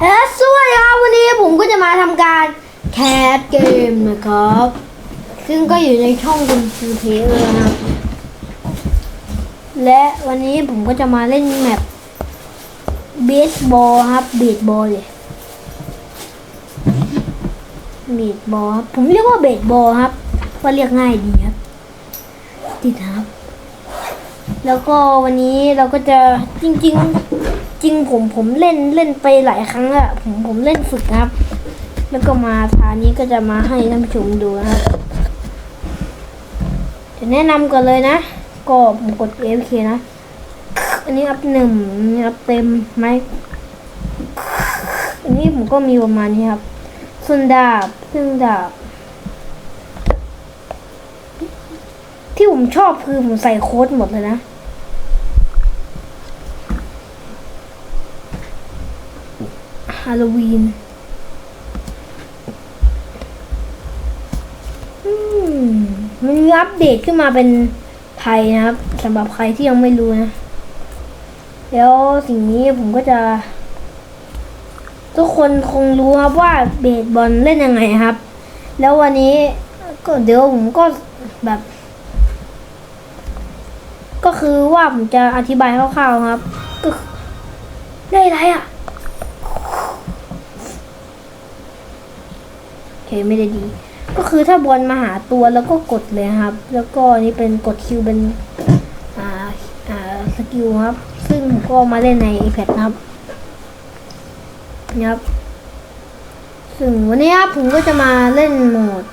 เอสวัสดีครับวันนี้ผมก็จะมาทำการแคสเกมนะครับ ซึ่งก็อยู่ในช่องคุณฟูเทอร์นะครับและวันนี้ผมก็จะมาเล่นแมปเบสบอลครับเบสบอลเลยเบสบอลครับผมเรียกว่าเบสบอลครับว่าเรียกง่ายดีครับ ติดครับ แล้วก็วันนี้เราก็จะจริง ๆ จริงผมผมเล่นเล่นไปหลายครั้งอะผมผมเล่นฝึกครับ แล้วก็มาทานนี้ก็จะมาให้ท่านผู้ชมดูนะครับจะแนะนำก่อนเลยนะ ก็ผมกด AFK นะ อันนี้อัพหนึ่งอันนี้อัพเต็มไหมอันนี้ผมก็มีประมาณนี้ครับ ส่วนดาบซึ่งดาบ ที่ผมชอบคือผมใส่โค้ดหมดเลยนะ ฮาโลวีนมันมีอัปเดตขึ้นมาเป็นไทยนะครับสำหรับใครที่ยังไม่รู้นะ แล้วสิ่งนี้ผมก็จะ ทุกคนคงรู้ครับว่าเบสบอลเล่นยังไงครับ แล้ววันนี้ก็เดี๋ยวผมก็แบบ ก็คือว่าผมจะอธิบายคร่าวๆครับ ก็คือได้อะไรอะ โอ เคไม่ได้ดี ก็คือถ้าบอลมาหาตัวแล้วก็กดเลยครับ แล้วก็นี่เป็นกดคิวเป็นอ่าอ่าสกิลครับ ซึ่งผมก็มาเล่นใน iPad นะครับนี่ครับซึ่งวันนี้ครับผมก็จะมาเล่นโหมด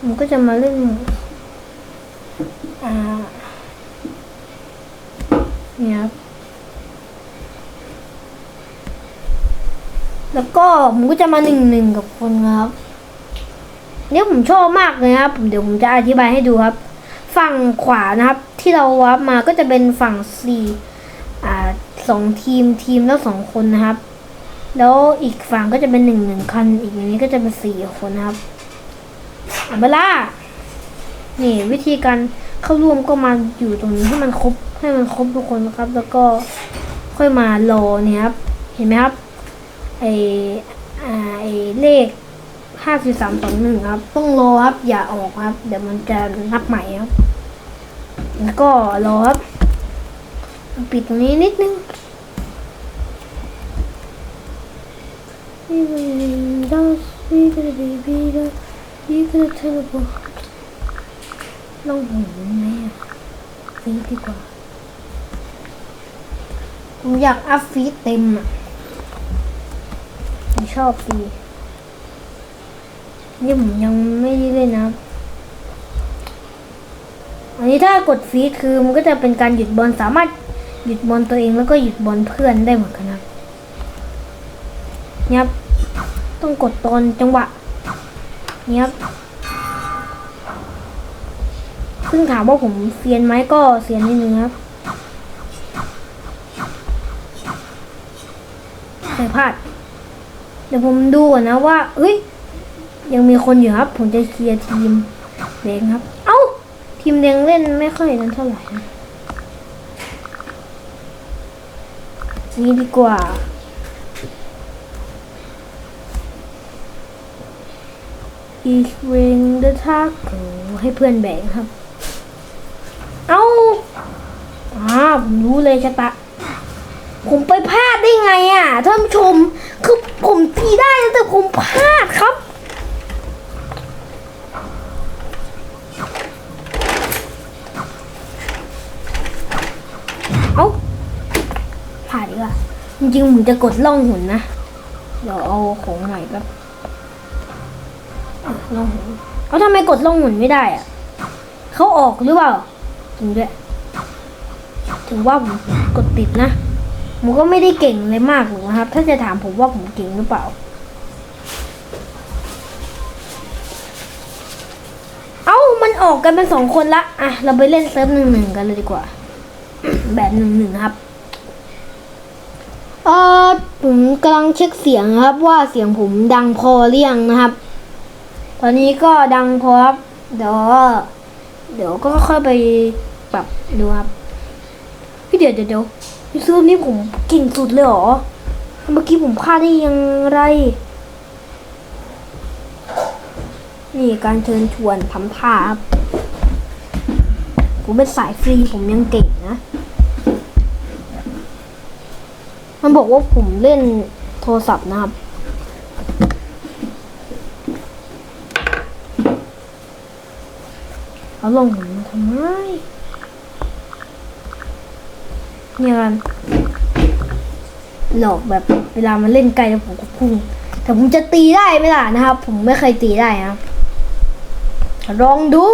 ผมก็จะมาเล่นอ่าเนี่ยครับ แล้วก็ผมก็จะมาหนึ่งหนึ่งกับคนครับเนี่ยผมชอบมากเลยครับผมเดี๋ยวผมจะอธิบายให้ดูครับ ฝั่งขวานะครับ ที่เราวับมาก็จะเป็นฝั่งสี่อ่าสองทีมทีมแล้วสองคนนะครับ แล้วอีกฝั่งก็จะเป็นหนึ่งหนึ่งคัน อีกอย่างนี้ก็จะเป็นสี่คนนะครับอัมเบล่านี่วิธีการเข้าร่วมก็มาอยู่ตรงนี้ให้มันครบให้มันครบทุกคนนะครับ แล้วก็ค่อยมารอเนี่ยครับ เห็นไหมครับ ไออ่าไอเลขห้าสี่สามสองหนึ่งครับ ต้องรอครับ อย่าออกครับ เดี๋ยวมันจะนับใหม่ครับ แล้วก็รอครับ ปิดตรงนี้นิดนึงลองหูไหมอะฟีดดีกว่า ผมอยากอัพฟีดเต็มอะ ผมชอบฟรีนี่ผมยังไม่ได้เล่นนะอันนี้ถ้ากดฟีดคือมันก็จะเป็นการหยุดบอลสามารถหยุดบอลตัวเองแล้วก็หยุดบอลเพื่อนได้เหมือนกันนะครับเนี่ยครับต้องกดตอนจังหวะเนี่ยครับซึ่งถามว่าผมเซียนไหมก็เซียนนิดนึงครับใส่พลาด ดี๋ยวผมดูก่อนนะว่าเอ้ย ยังมีคนอยู่ครับ ผมจะเคลียร์ทีมแดงครับ เอ้า ทีมแดงเล่นไม่ค่อยนั้นเท่าไหร่นะนี่ดีกว่าอีกเวงเดอะทักให้เพื่อนแบ่งครับ เอ้าอ่าผมรู้เลยชะตาผมไปพลาดได้ไงอะท่านผู้ชม คือผมตีได้นะแต่ผมพลาดครับ เอ้าพลานดีกอะจริงๆผมจะกดล่องหุ่นนะ เดี๋ยวเอาของใหม่แป๊บล่องหุ่นเขาทำไมกดล่องหุ่นไม่ได้อะเขาออกหรือเปล่าจริงด้วย ถึงว่าผมกดติดนะ ผมก็ไม่ได้เก่งเลยมากหรอกนะครับ ถ้าจะถามผมว่าผมเก่งหรือเปล่า เอ้า มันออกกันเป็นสองคนละ อะ เราไปเล่นเซิร์ฟหนึ่งหนึ่งกันเลยดีกว่า แบบหนึ่งหนึ่งครับ เออผมกำลังเช็คเสียงครับว่าเสียงผมดังพอหรือยังนะครับ ตอนนี้ก็ดังพอครับ เดี๋ยว เดี๋ยวก็ค่อยไปปรับดูครับพี่เดี๋ยวเดี๋ยวเดี๋ยว พี่ซื้อนี่ผมเก่งสุดเลยเหรอ เมื่อกี้ผมพลาดได้ยังไร นี่การเชิญชวนทำท่าครับผมเป็นสายฟรีผมยังเก่งนะ มันบอกว่าผมเล่นโทรศัพท์นะครับเอาลงผมทำไม เนี่ยกันหลอกแบบเวลามันเล่นไกลแล้วผมก็พุ่งแต่ผมจะตีได้ไหมล่ะนะครับ ผมไม่เคยตีได้นะลองดู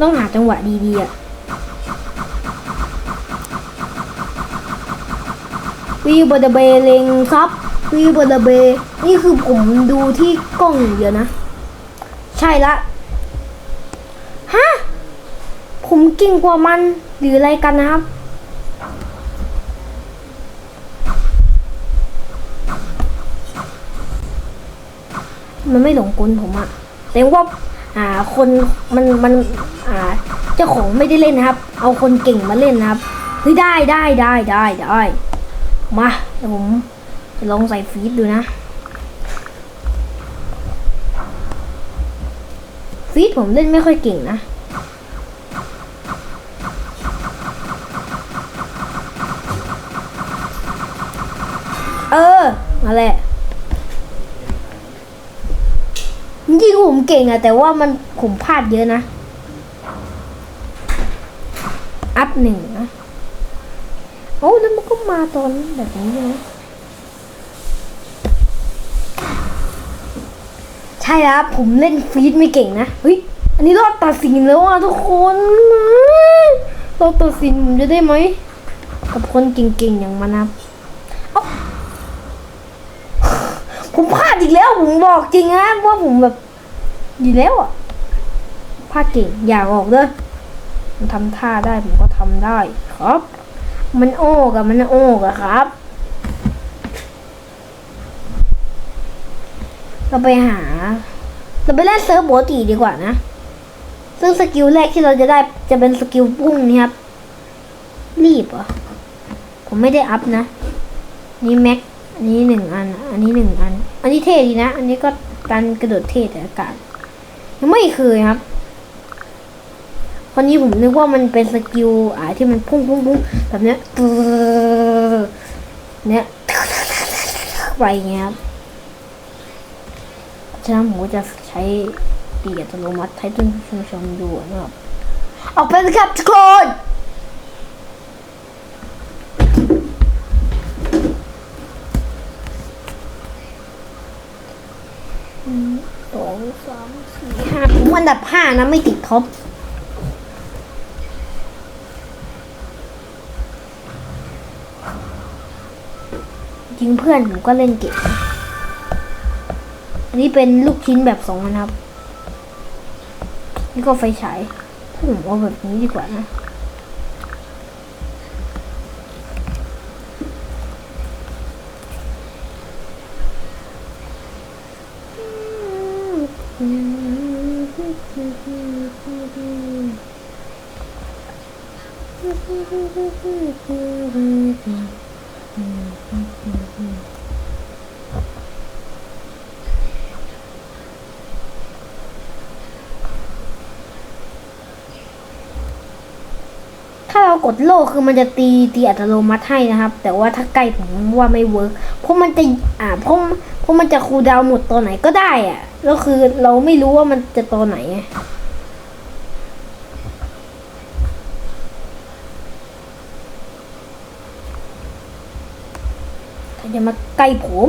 ต้องหาจังหวะดีๆอะวีบดเบเลงซับ วีบดเบนี่คือผมดูที่กล้องอย่างเดียวนะ ใช่ละฮะผมเก่งกว่ามันหรืออะไรกันนะครับ มันไม่หลงกลผมอะแต่ว่าอ่าคนมันมันอ่าเจ้าของไม่ได้เล่นนะครับ เอาคนเก่งมาเล่นนะครับเฮ้ยได้ได้ได้ได้ได้มาเดี๋ยวผม จะลองใส่ฟีดดูนะ ฟีดผมเล่นไม่ค่อยเก่งนะเออมาแหละจริงๆผมเก่งอะแต่ว่ามันผมพลาดเยอะนะ อัพหนึ่งนะ โอ้ แล้วมันก็มาตอนแบบนี้ใช่ไหม ใช่ครับผมเล่นฟีดไม่เก่งนะเฮ้ยอันนี้รอบตัดสินแล้วอะทุกคนรอบตัดสินผมจะได้ไหมกับคนเก่งๆอย่างมันนะครับเอ้าผมพลาดอีกแล้วผมบอกจริงนะว่าผมแบบดีแล้วอะพลาดเก่งอย่าออกเด้อมันทำท่าได้ผมก็ทำได้ครับ มันโอ้กับมันโอ้กับครับ เราไปหา เราไปเล่นเซิร์ฟปกติดีกว่านะ ซึ่งสกิลแรกที่เราจะได้จะเป็นสกิลพุ่งนี่ครับ รีบเหรอ ผมไม่ได้อัพนะ นี่แม็ก อันนี้หนึ่งอัน อันนี้หนึ่งอัน อันนี้เท่ดีนะ อันนี้ก็การกระโดดเท่แต่อากาศยังไม่เคยครับคนนี้ผมนึกว่ามันเป็นสกิลอ่าที่มันพุ่งพุ่งพุ่งแบบเนี้ย เนี้ยไปเงี้ยครับ ฉะนั้นผมก็จะใช้ตีอัตโนมัติให้ทุกผู้ชมดูนะครับออกไปเลยครับทุกคนหนึ่งสองสามสี่ห้าผมอันดับห้านะไม่ติดท็อปจริงเพื่อนผมก็เล่นเก่งันนี้เป็นลูกชิ้นแบบสองนะครับ นี่ก็ไฟฉายผมเอาแบบนี้ดีกว่านะากดโล่คือมันจะตีตีอัตโนมัติให้นะครับ แต่ว่าถ้าใกล้ผมว่าไม่เวิร์กเพราะมันจะอ่าเพราะเพราะมันจะคูดาวหมดตอนไหนก็ได้อะแล้วคือเราไม่รู้ว่ามันจะตอนไหนใครจะมาใกล้ผม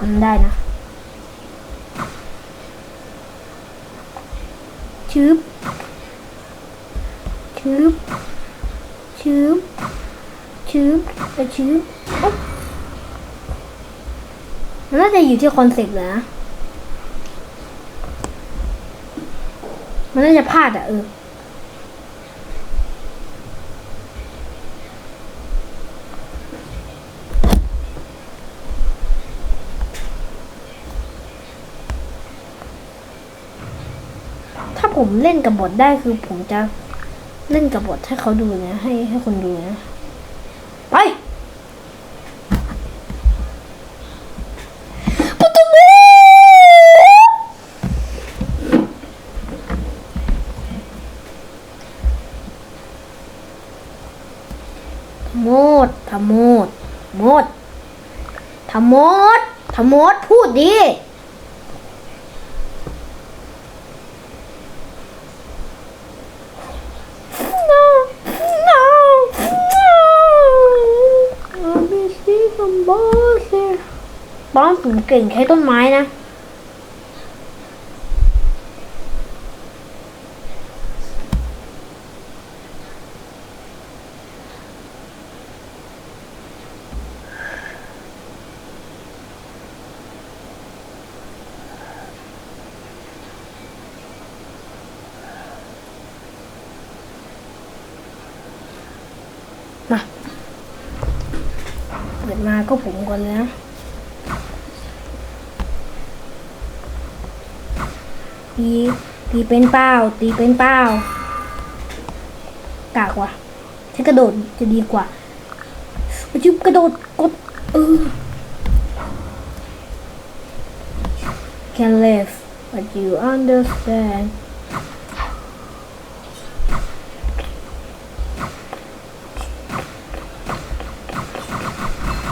มันได้นะชืบชืบชืบชืบไปชืบมันน่าจะอยู่ที่คอนเซ็ปต์เลยนะมันน่าจะพลาดอะเออ ถ้า ผมเล่นกับบทได้คือผมจะเล่นกับบทให้เขาดูนะ ให้ให้คนดูนะ ไปโมดทำโมดโมดทำโมดทำโมดพูดดี บอสผมเก่งใช้ต้นไม้นะ มาเปิดมาก็ผมก่อนเลยนะ ตี ตีเป็นเป้า ตีเป็นเป้ากากว่ะใช้กระโดดจะดีกว่าไปจุบกระโดดกดเออ can live but you understand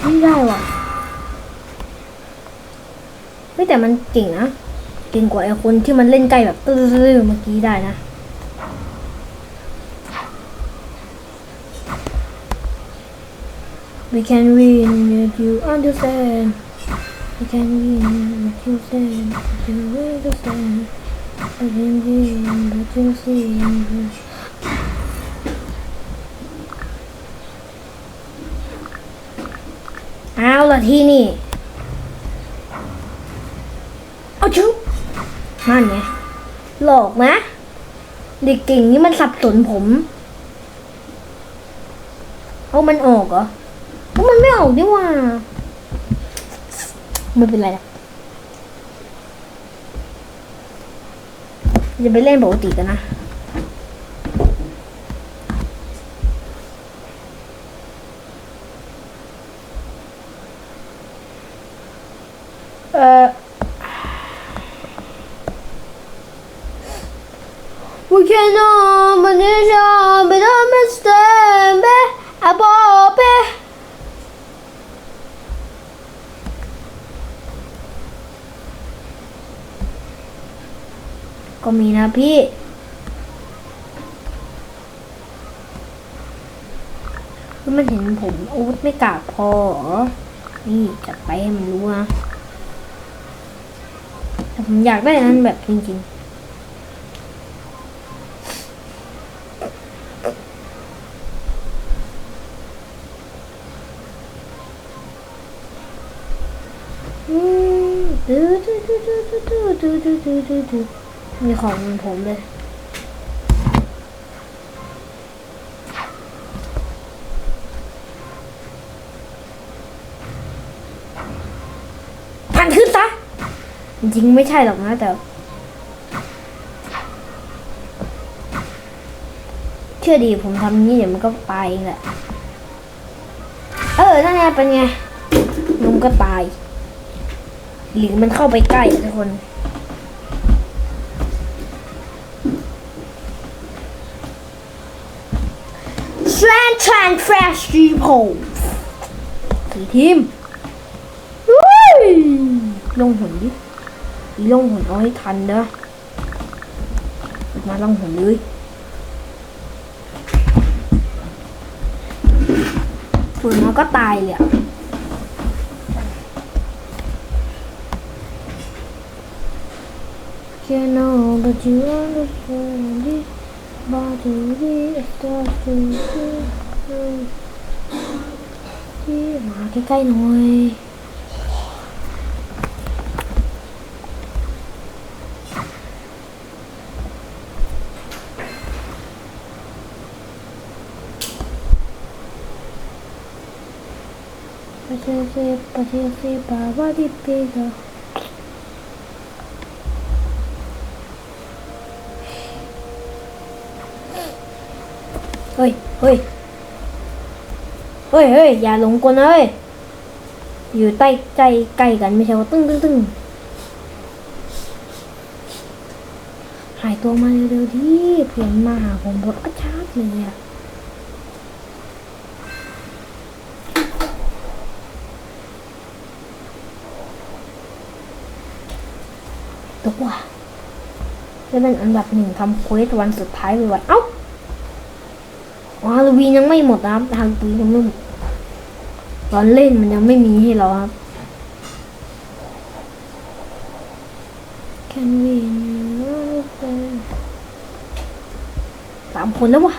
ไม่ได้ว่ะเฮ้ยแต่มันเก่งนะ เก่งกว่าไอ้คนที่มันเล่นใกล้แบบตื้อๆเมื่อกี้ได้นะ We can win if you understand. We can win if you understand. If you understand. We can win but you see. เอาละที่นี่ เอาชุบ นั่นไงหลอกนะเด็กเก่งนี่มันสับสนผมเอามันออกเหรอเอามันไม่ออกดีว่าไม่เป็นไรนะจะไปเล่นปกติกันนะ ก็มีนะพี่คือมันเห็นผมอาวุธไม่กล้าพอ นี่จัดไปให้มันรู้นะ แต่ผมอยากได้นนั้นแบบจริงๆ มีของเหมืองผมเลย พันขึ้นซะ จริงไม่ใช่หรอกนะแต่ เชื่อดีผมทำนี้เดี๋ยวมันก็ไปเองแหละ เออ นั่นไงเป็นไงลุงก็ตาย หรือมันเข้าไปใกล้ทุกคนแ l น-แ t a n Fresh Deep สีทีมลงหุ่นดิลงหุ่นเอาให้ทันนะมาลงหุ่นเลยฝืนมันก็ตายเลยอะ Can't know but you understand it But you really start to feel ที่มาใกล้ๆหน่อย Pacese, pacese, baba di pega. Ôi, ôi. เฮ้ยเฮ้ยอย่าหลงกลนะเฮ้ย อยู่ใต้ใจใกล้กันไม่ใช่ว่าตึ้งตึ้งตึ้งหายตัวมาเร็วๆดิเพื่อนมาหาผมรถกระชากเลยอะตัวจะเป็นอันดับหนึ่งทำเควสวันสุดท้ายไปวันเอ้า ฮาโลวีนยังไม่หมดนะครับทาโลวีนยังไม่หมดตอนเล่นมันยังไม่มีให้เราครับ Can we สามคนแล้ววะ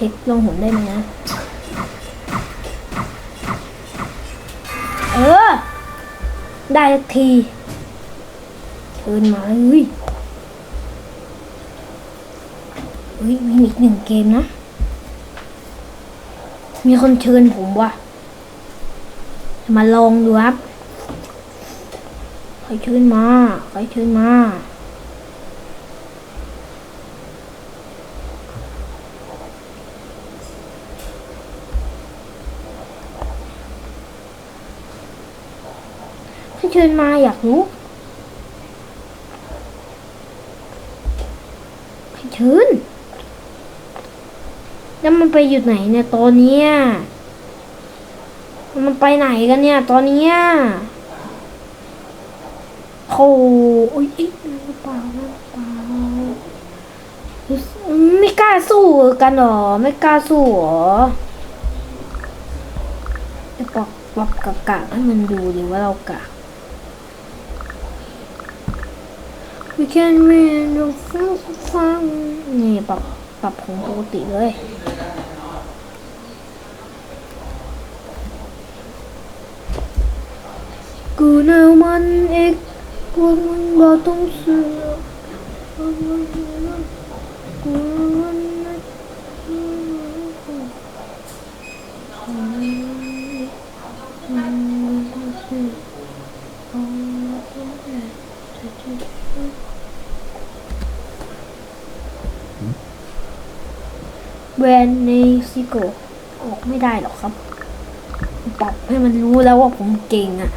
เช็คลงหุ่นได้ไหมนะ เออ ได้ทีเชิญมาเลยเฮ้ยมีอีกหนึ่งเกมนะ มีคนเชิญผมว่ะ มาลองดูครับ ใครเชิญมา ใครเชิญมา เชิญมาอยากรู้ใครเชิญแล้วมันไปอยู่ไหนเนี่ยตอนนี้มันไปไหนกันเนี่ย ตอนนี้โอ้โอ้ยเอ๊ะเปล่าเปล่าไม่กล้าสู้กันหรอ ไม่กล้าสู้หรอไอ้ปอกปอกกะกะให้มันดูดิว่าเรากะ We can win the fun fun นี่ปรับปรับของปกติเลยกูแนวมันเอกกูมันบ่ต้องเสือกู วนในซิโกออกไม่ได้หรอกครับปรับให้มันรู้แล้วว่าผมเก่งอะ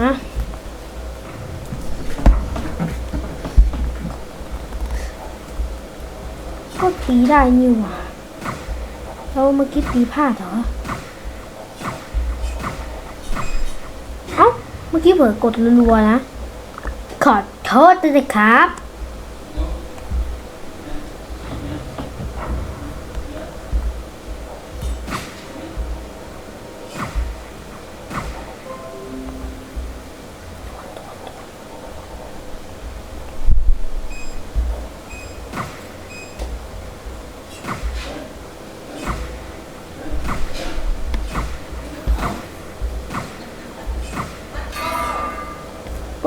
ฮะก็ตีได้นี่หว่าแล้วเมื่อกี้ตีพลาดเหรอ เมื่อกี้เผลอกดรัวๆนะ ขอโทษด้วยนะครับ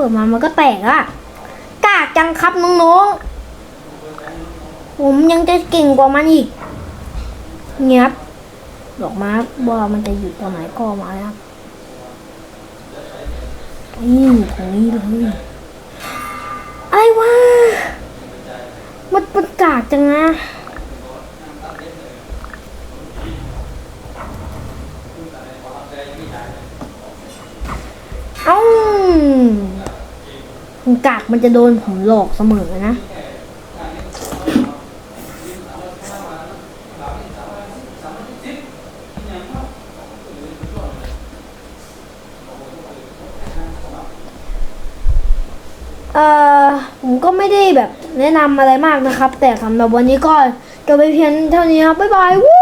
ปิดมามันก็แตกอะกากจังครับน้องๆ ผมยังจะเก่งกว่ามันอีก เงียบดอกไม้ว่ามันจะอยู่ตรงไหนก็มาแล้วครับนี่ตรงนี้เลยอะไรวะมันมันกากจังนะ กากมันจะโดนผมหลอกเสมอนะ เอ่อ ผมก็ไม่ได้แบบแนะนำอะไรมากนะครับ แต่สำหรับวันนี้ก็จบไปเพียงเท่านี้ครับ บ๊ายบายวู